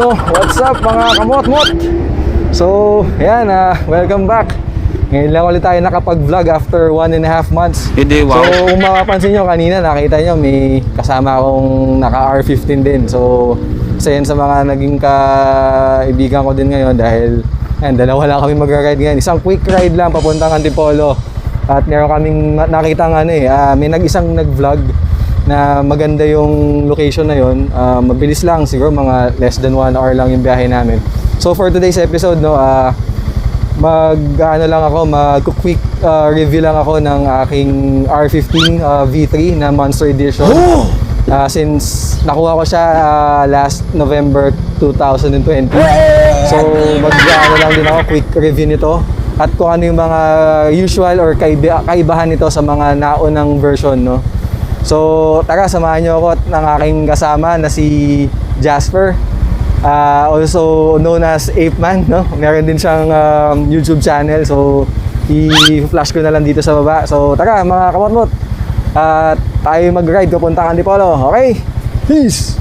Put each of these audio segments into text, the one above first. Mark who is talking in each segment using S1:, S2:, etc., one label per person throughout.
S1: Know, what's up mga kamot-mot? So, yan, ah, welcome back. Ngayon lang ulit tayo nakapag-vlog after one and a half months.
S2: Hindi, wow.
S1: So, kung mapapansin nyo kanina, nakita nyo may kasama akong naka R15 din. So, isa yan sa mga naging kaibigan ko din ngayon dahil yan, dalawa lang kami magra-ride ngayon. Isang quick ride lang papuntang Antipolo. At meron kaming na- nakita ano eh, ah, may nag-isang nag-vlog na maganda yung location na yon. Ah, mabilis lang, siguro mga less than one hour lang yung biyahe namin. So for today's episode, no, ah, mag ano lang ako, mag quick ah, review lang ako ng aking R15 ah, V3 na Monster Edition. Ah, since nakuha ko siya ah, last November 2020. So mag ano lang din ako quick review nito at kung ano yung mga usual or kaiba- kaibahan nito sa mga naunang version, no. So, tara, samahan niyo ako at ng aking kasama na si Jasper. Ah, also known as Ape Man, no? Meron din siyang um, YouTube channel. So, i-flash ko na lang dito sa baba. So, tara mga kamotmot. At tayo mag-ride papuntang Antipolo. Okay? Peace!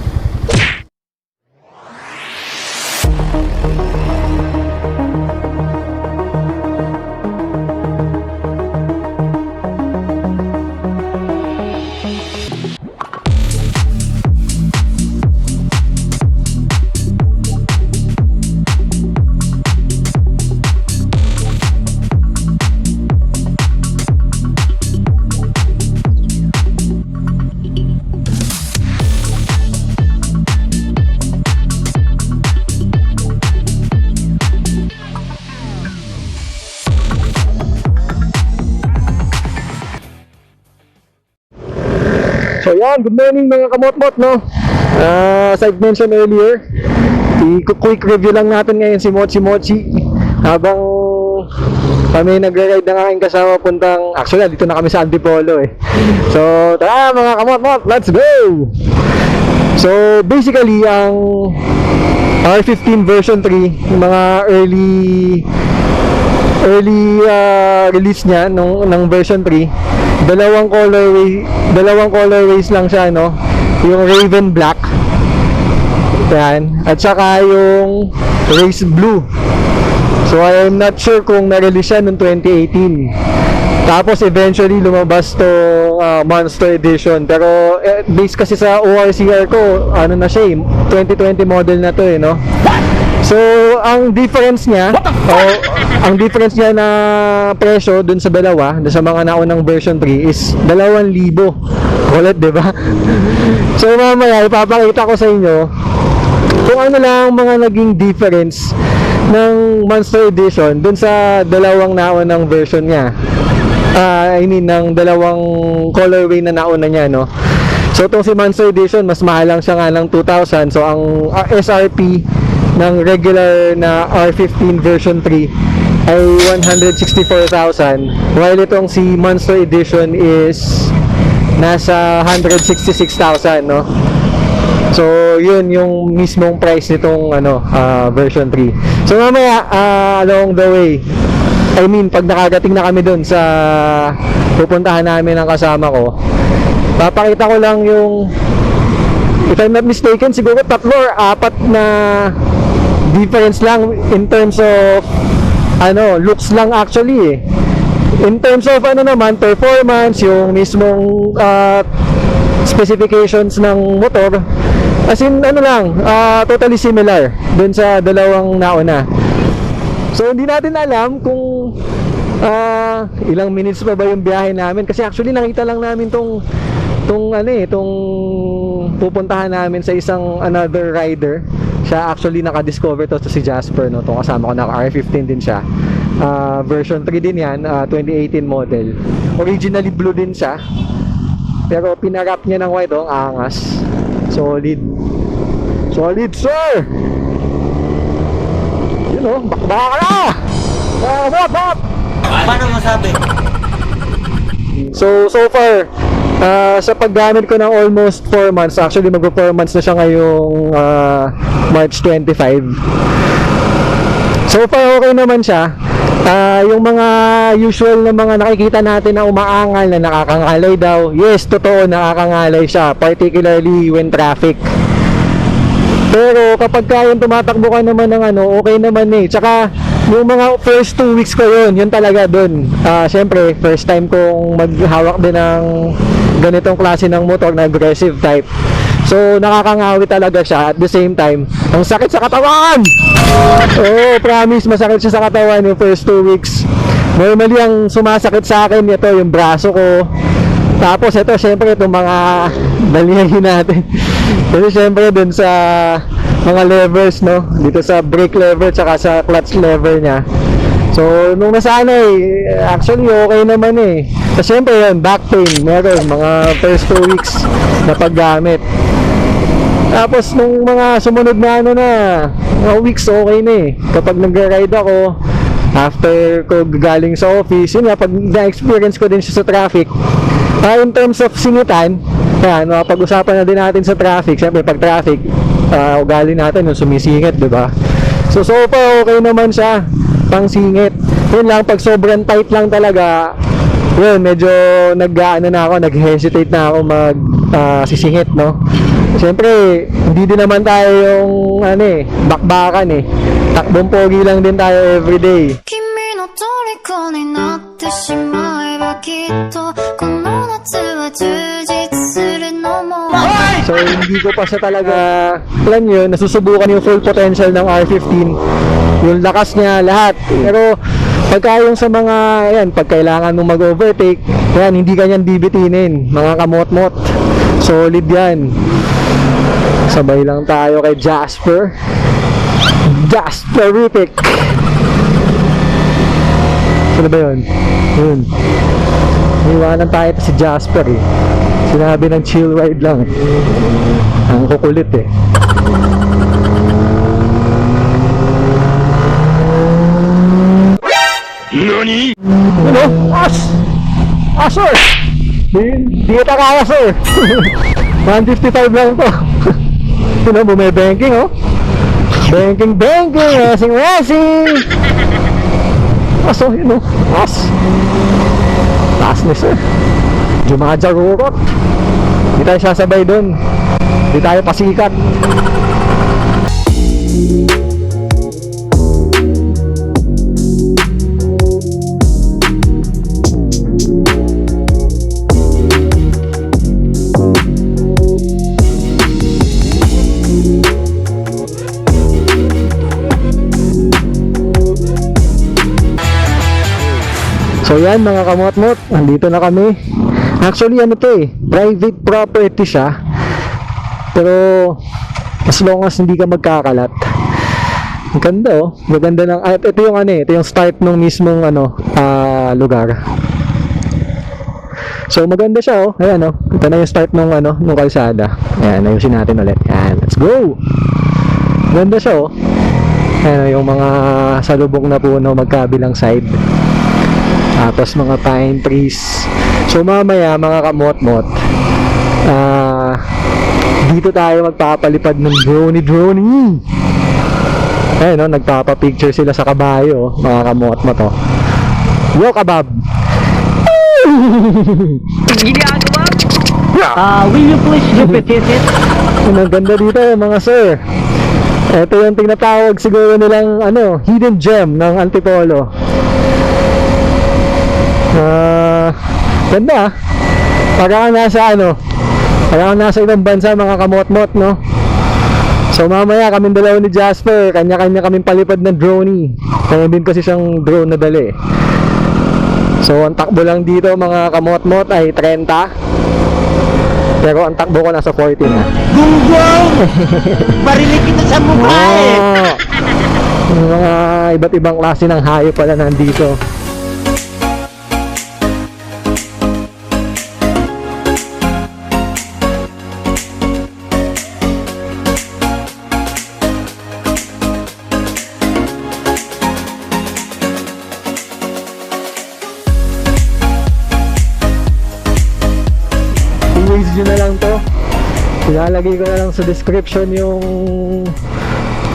S1: So yan, good morning mga kamotmot, no? Ah, as I've mentioned earlier, i-quick review lang natin ngayon si Mochi Mochi habang kami nagre-ride ng aking kasama puntang, actually dito na kami sa Antipolo eh. So, tara mga kamotmot, let's go! So, basically, ang R15 version 3, yung mga early early ah, release niya nung ng version 3 dalawang colorway dalawang colorways lang siya no? Yung Raven Black. Yan. At saka yung Race Blue. So I am not sure kung na-release siya noong 2018 tapos eventually lumabas to ah, Monster Edition. Pero eh, based kasi sa ORCR ko ano na siya eh 2020 model na to eh no? So, ang difference niya, o ang difference niya na presyo dun sa dalawa, dun sa mga naunang version 3 is 2,000 ulit, di ba? so, mamaya ipapakita ko sa inyo kung ano lang ang mga naging difference ng Monster Edition dun sa dalawang naunang version niya. Ah, I mean, ng dalawang colorway na nauna niya, no? So, itong si Monster Edition, mas mahal lang siya nga ng 2,000. So, ang ah, SRP ng regular na R15 version 3 ay 164,000 while itong si Monster Edition is nasa 166,000 no? So yun yung mismong price nitong ano ah, version 3 So mamaya ah, along the way I mean pag nakagating na kami dun sa pupuntahan namin ng kasama ko papakita ko lang yung if I'm not mistaken siguro tatlo or apat na difference lang in terms of ano, looks lang actually eh. In terms of ano naman, performance, yung mismong ah, specifications ng motor, as in ano lang, ah, totally similar dun sa dalawang nauna. So hindi natin alam kung ah, ilang minutes pa ba yung biyahe namin kasi actually nakita lang namin tong tong ano eh, tong pupuntahan namin sa isang another rider. Siya actually naka-discover to, to si Jasper no, tong kasama ko naka R15 din siya. Ah, version 3 din 'yan, ah, 2018 model. Originally blue din siya. Pero pinarap niya ng white oh, ang angas. Solid. Solid, sir! You know, bakbaka ka na! Bot!
S2: Paano masabi?
S1: So, so far, ah, sa paggamit ko ng almost 4 months, actually mag 4 months na siya ngayong ah, March 25. So far, okay naman siya. Ah, yung mga usual na mga nakikita natin na umaangal na nakakangalay daw. Yes, totoo, nakakangalay siya. Particularly when traffic. Pero kapag ka yung tumatakbo ka naman ng ano, okay naman eh. Tsaka yung mga first two weeks ko yun, yun talaga dun. Ah, Siyempre, first time kong maghawak din ng ganitong klase ng motor na aggressive type. So, nakakangawi talaga siya at the same time. Ang sakit sa katawan! Oo, promise, masakit siya sa katawan yung first two weeks. Normally, ang sumasakit sa akin, ito yung braso ko. Tapos, ito, syempre, itong mga balihin natin. Kasi, syempre, dun sa mga levers, no? Dito sa brake lever, tsaka sa clutch lever niya. So, nung nasanay, actually, okay naman eh. Kasi, syempre, yun, back pain, meron, mga first two weeks na paggamit. Tapos nung mga sumunod na ano na, mga weeks okay na eh. Kapag nag-ride ako, after ko galing sa office, yun nga, pag na-experience ko din siya sa traffic, ah, in terms of singitan, yan, pag-usapan na din natin sa traffic. Siyempre, pag traffic, ah, ugali natin yung sumisingit, di ba? So, so far, okay naman siya, pangsingit. Yun lang, pag sobrang tight lang talaga, yun, medyo nag ano na ako, nag-hesitate na ako mag uh, sisingit, no? Siyempre, hindi din naman tayo yung ano eh, bakbakan eh. Takbong pogi lang din tayo everyday.
S2: Kimi no toriko ni natte shimai ba kitto kono natsu wa
S1: So, hindi ko pa siya talaga, alam nyo, nasusubukan yung full potential ng R15. Yung lakas niya, lahat. Pero, pagka yung sa mga, yan, pag kailangan mong mag-overtake, yan, hindi kanyan bibitinin. Mga kamot-mot. Solid yan. Sabay lang tayo kay Jasper. Jasperific. Sino ba yun? Yun. Iwanan tayo to si Jasper eh. Sinabi ng chill ride lang. Ang kukulit eh.
S3: NANI?
S1: Ano? As! Ah, sir! Di, di kita kaya, sir. 155 lang to. Sino, bumibanking, oh. Banking, banking, racing, racing! As, oh, yun, oh. As! Taas ni sir. Jumajarurot. Di tayo sasabay doon. Di tayo pasikat. So yan mga kamot-mot, nandito na kami. Actually ano to eh, private property siya. Pero as long as hindi ka magkakalat. Ang ganda oh, maganda ng at ito yung ano eh, ito yung start ng mismong ano ah, lugar. So maganda siya oh. Ayan oh. Ito na yung start ng ano, ng kalsada. Ayan, ayusin natin ulit. Ayan, let's go. Ganda siya oh. Ayan oh, yung mga salubong na puno magkabilang side. Tapos mga pine trees. So mamaya mga kamot-mot, ah dito tayo magpapalipad ng drone drone. Ayun no, nagpapa-picture sila sa kabayo, mga kamot-mot oh. Yo kabab.
S4: Uh, will you please repeat it?
S1: Ang ganda dito mga sir. Ito yung tinatawag siguro nilang ano, hidden gem ng Antipolo. Ah, ganda ah. Parang nasa ano, parang nasa ibang bansa mga kamot-mot, no? So mamaya kaming dalawa ni Jasper, kanya-kanya kaming palipad ng drone. Kaya din kasi siyang drone na dali. So ang takbo lang dito mga kamot-mot ay 30. Pero ang takbo ko nasa 40 na.
S4: Gunggong! Barinig kita sa mukha eh!
S1: Yung mga iba't ibang klase ng hayop pala nandito. Ilalagay ko na lang sa description yung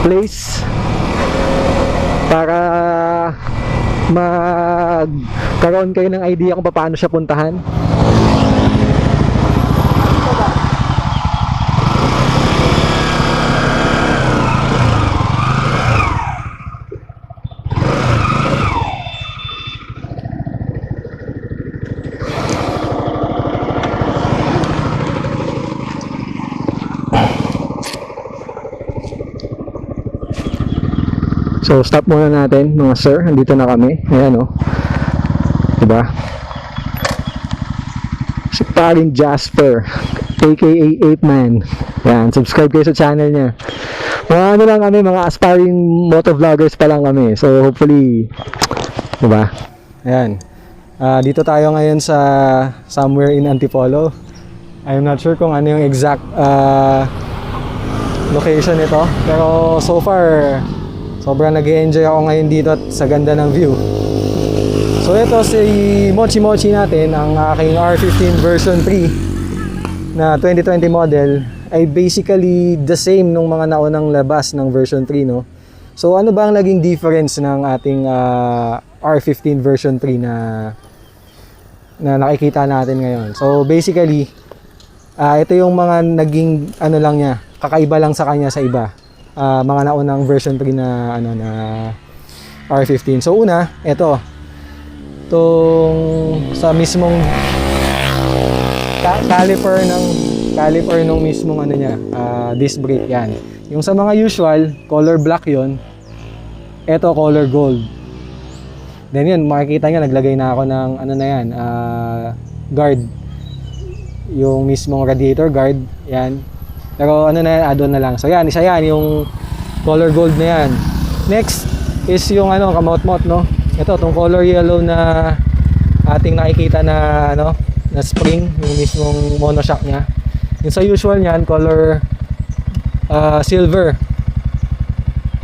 S1: place para magkaroon kayo ng idea kung paano siya puntahan. So, stop muna natin, mga sir. Andito na kami. Ayan, oh. Diba? Si paring Jasper, aka 8man. Yan, subscribe kayo sa channel niya. Mga ano lang kami, mga aspiring motovloggers pa lang kami. So, hopefully, diba? Ayan. Ah, dito tayo ngayon sa somewhere in Antipolo. I'm not sure kung ano yung exact ah, location nito. Pero so far, sobrang nag enjoy ako ngayon dito at sa ganda ng view. So ito si Mochi Mochi natin, ang aking R15 version 3 na 2020 model ay basically the same nung mga naunang labas ng version 3 no. So ano ba ang naging difference ng ating ah, R15 version 3 na na nakikita natin ngayon. So basically ah ito yung mga naging ano lang niya, kakaiba lang sa kanya sa iba. Ah, mga naunang version 3 na ano na R15. So una, ito tong sa mismong ca- caliper ng caliper nung mismong ano niya, ah, disc brake yan. Yung sa mga usual, color black yon. Ito color gold. Then yun, makikita nyo, naglagay na ako ng ano na yan, ah, guard. Yung mismong radiator guard, yan. Pero ano na yan, add-on na lang. So yan, isa yan, yung color gold na yan. Next is yung ano, kamot-mot, no? Ito, tong color yellow na ating nakikita na ano, na spring, yung mismong monoshock niya. Yung sa usual niyan, color ah, silver.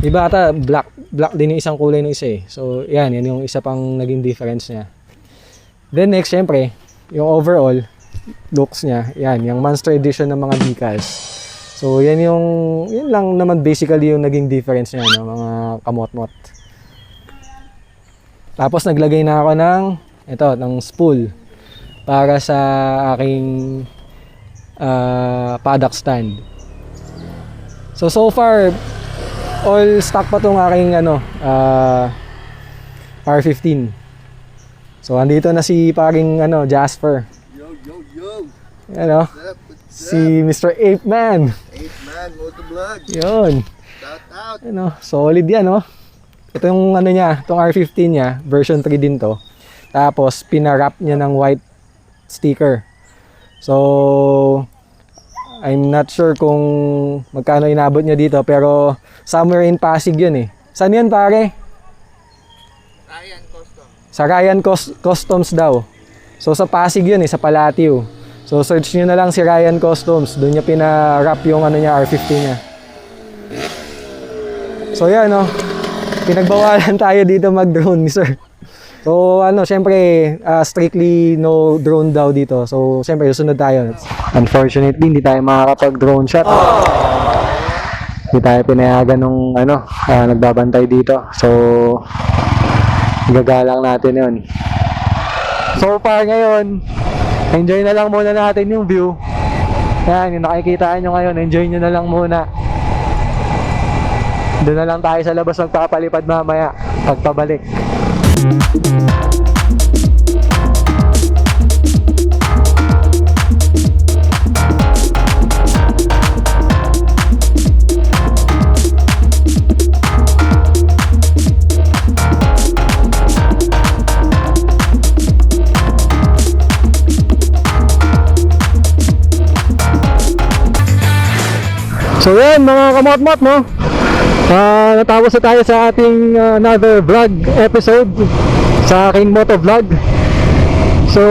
S1: Iba ata black black din yung isang kulay ng isa eh. So yan, yan yung isa pang naging difference niya. Then next, syempre, yung overall looks niya, yan, yung monster edition ng mga decals. So yan yung, yun lang naman basically yung naging difference niya, no, mga kamot-mot. Tapos naglagay na ako ng, ito, ng spool para sa aking ah, paddock stand. So so far all stock pa tong aking ano ah, R15. So andito na si paring ano Jasper.
S3: Yo, yo, yo.
S1: Ano?
S3: What's up? What's
S1: Si Mr. Ape Man.
S3: Eight man, motovlog.
S1: Yun.
S3: Shout out.
S1: Ano, solid yan, no? Ito yung ano niya, itong R15 niya, version 3 din to. Tapos pinarap niya ng white sticker. So I'm not sure kung magkano inabot niya dito pero somewhere in Pasig yun eh. Saan yun pare?
S3: Ryan Custom.
S1: Sa Ryan Cus- Customs daw. So sa Pasig yun eh, sa Palatio. So search nyo na lang si Ryan Customs. Doon niya pinarap yung ano niya, R50 niya. So yan no. Pinagbawalan tayo dito mag-drone sir. So ano, syempre ah, strictly no drone daw dito. So syempre susunod tayo. Unfortunately, hindi tayo makakapag-drone shot. Hindi tayo pinayagan nung ano, ah, nagbabantay dito. So gagalang natin yun. So far ngayon, enjoy na lang muna natin yung view. Yan, yung nakikita nyo ngayon, enjoy nyo na lang muna. Doon na lang tayo sa labas magpapalipad mamaya, pagpabalik. So yan mga kamot-mot no. Ah, natapos na tayo sa ating ah, another vlog episode sa aking moto vlog. So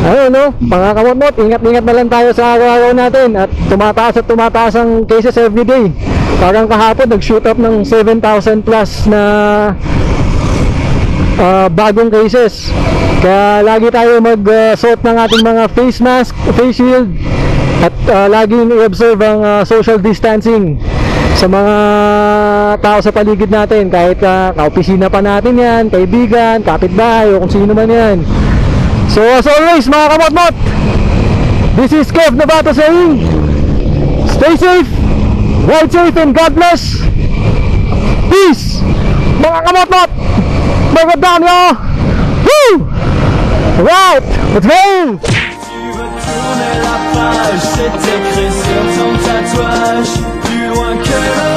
S1: ayun no, mga kamot-mot, ingat-ingat na lang tayo sa araw-araw natin at tumataas at tumataas ang cases every day. Parang kahapon nag-shoot up ng 7,000 plus na ah, bagong cases. Kaya lagi tayo mag-suot ng ating mga face mask, face shield, at uh, laging i-observe ang uh, social distancing sa mga tao sa paligid natin. Kahit uh, kaopisina pa natin yan, kaibigan, kapitbahay o kung sino man yan. So as always mga kamotmot this is Kev Nabato saying stay safe ride safe and God bless. Peace mga kamotmot. Mga dami woo! Right let's go
S5: nuage, c'était écrit sur ton tatouage, plus loin que le